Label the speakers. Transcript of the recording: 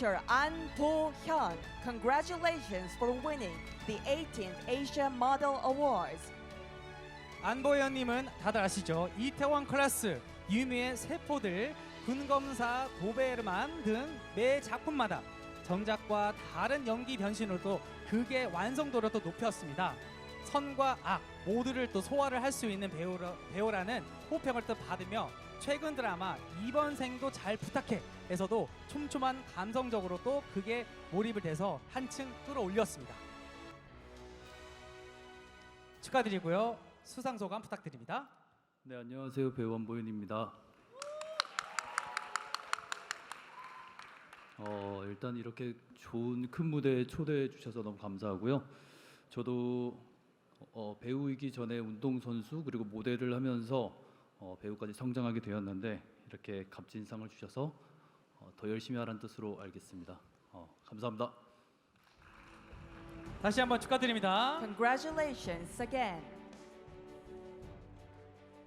Speaker 1: actor An Do Hyun. Congratulations for winning the 18th Asia Model Awards.
Speaker 2: 안보현님은 다들 아시죠? 이태원 클래스, 유미의 세포들, 군검사, 도베르만 등 매 작품마다 정작과 다른 연기 변신으로도 극의 완성도를 또 높였습니다. 선과 악 모두를 또 소화를 할 수 있는 배우라, 배우라는 호평을 또 받으며 최근 드라마 이번 생도 잘 부탁해에서도 촘촘한 감성적으로 또 극에 몰입을 돼서 한층 끌어올렸습니다. 축하드리고요. 수상 소감 부탁드립니다.
Speaker 3: 네 안녕하세요 배우 원보윤입니다. 어 일단 이렇게 좋은 큰 무대에 초대해 주셔서 너무 감사하고요. 저도 어, 배우이기 전에 운동 선수 그리고 모델을 하면서 어, 배우까지 성장하게 되었는데 이렇게 값진 상을 주셔서 어, 더 열심히 하라는 뜻으로 알겠습니다. 어, 감사합니다.
Speaker 2: 다시 한번 축하드립니다.
Speaker 1: Congratulations again.